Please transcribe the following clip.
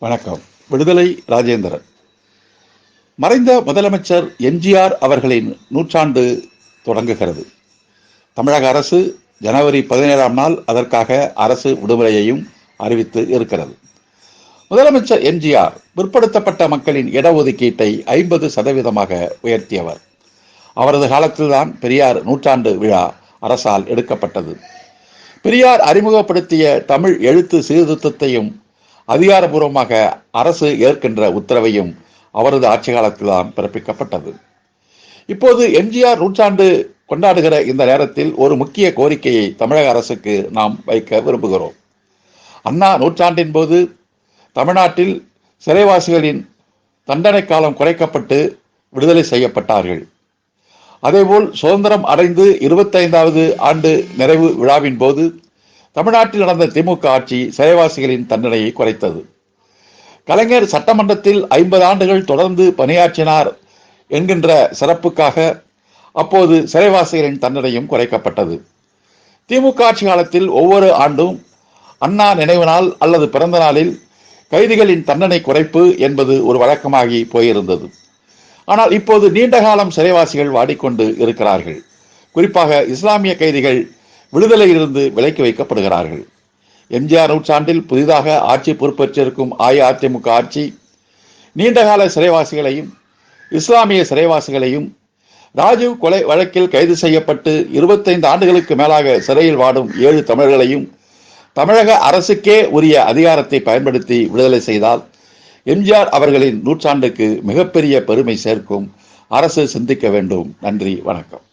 வணக்கம். விடுதலை ராஜேந்திரன். மறைந்த முதலமைச்சர் எம்ஜிஆர் அவர்களின் நூற்றாண்டு தொடங்குகிறது. தமிழக அரசு ஜனவரி பதினேழாம் நாள் அதற்காக அரசு விடுமுறையையும் அறிவித்து இருக்கிறது. முதலமைச்சர் எம்ஜிஆர் பிற்படுத்தப்பட்ட மக்களின் இடஒதுக்கீட்டை ஐம்பது சதவீதமாக உயர்த்தியவர். அவரது காலத்தில்தான் பெரியார் நூற்றாண்டு விழா அரசால் எடுக்கப்பட்டது. பெரியார் அறிமுகப்படுத்திய தமிழ் எழுத்து சீர்திருத்தத்தையும் அதிகாரபூர்வமாக அரசு ஏற்கின்ற உத்தரவையும் அவரது ஆட்சி காலத்தில்தான் பிறப்பிக்கப்பட்டது. இப்போது எம்ஜிஆர் நூற்றாண்டு கொண்டாடுகிற இந்த நேரத்தில் ஒரு முக்கிய கோரிக்கையை தமிழக அரசுக்கு நாம் வைக்க விரும்புகிறோம். அண்ணா நூற்றாண்டின் போது தமிழ்நாட்டில் சிறைவாசிகளின் தண்டனை காலம் குறைக்கப்பட்டு விடுதலை செய்யப்பட்டார்கள். அதேபோல் சுதந்திரம் அடைந்து இருபத்தைந்தாவது ஆண்டு நிறைவு விழாவின் போது தமிழ்நாட்டில் நடந்த திமுக ஆட்சி சிறைவாசிகளின் தண்டனையை குறைத்தது. கலைஞர் சட்டமன்றத்தில் ஐம்பது ஆண்டுகள் தொடர்ந்து பணியாற்றினார் என்கின்ற சிறப்புக்காக அப்போது சிறைவாசிகளின் தண்டனையும் குறைக்கப்பட்டது. திமுக ஆட்சி காலத்தில் ஒவ்வொரு ஆண்டும் அண்ணா நினைவு நாள் அல்லது பிறந்த நாளில் கைதிகளின் தண்டனை குறைப்பு என்பது ஒரு வழக்கமாகி போயிருந்தது. ஆனால் இப்போது நீண்ட காலம் சிறைவாசிகள் வாடிக்கொண்டு இருக்கிறார்கள். குறிப்பாக இஸ்லாமிய கைதிகள் விடுதலையிலிருந்து விலக்கி வைக்கப்படுகிறார்கள். எம்ஜிஆர் நூற்றாண்டில் புதிதாக ஆட்சி பொறுப்பேற்றிருக்கும் அஇஅதிமுக ஆட்சி நீண்டகால சிறைவாசிகளையும் இஸ்லாமிய சிறைவாசிகளையும் ராஜீவ் கொலை வழக்கில் கைது செய்யப்பட்டு இருபத்தைந்து ஆண்டுகளுக்கு மேலாக சிறையில் வாடும் ஏழு தமிழர்களையும் தமிழக அரசுக்கே உரிய அதிகாரத்தை பயன்படுத்தி விடுதலை செய்தால் எம்ஜிஆர் அவர்களின் நூற்றாண்டுக்கு மிகப்பெரிய பெருமை சேர்க்கும். அரசு சிந்திக்க வேண்டும். நன்றி. வணக்கம்.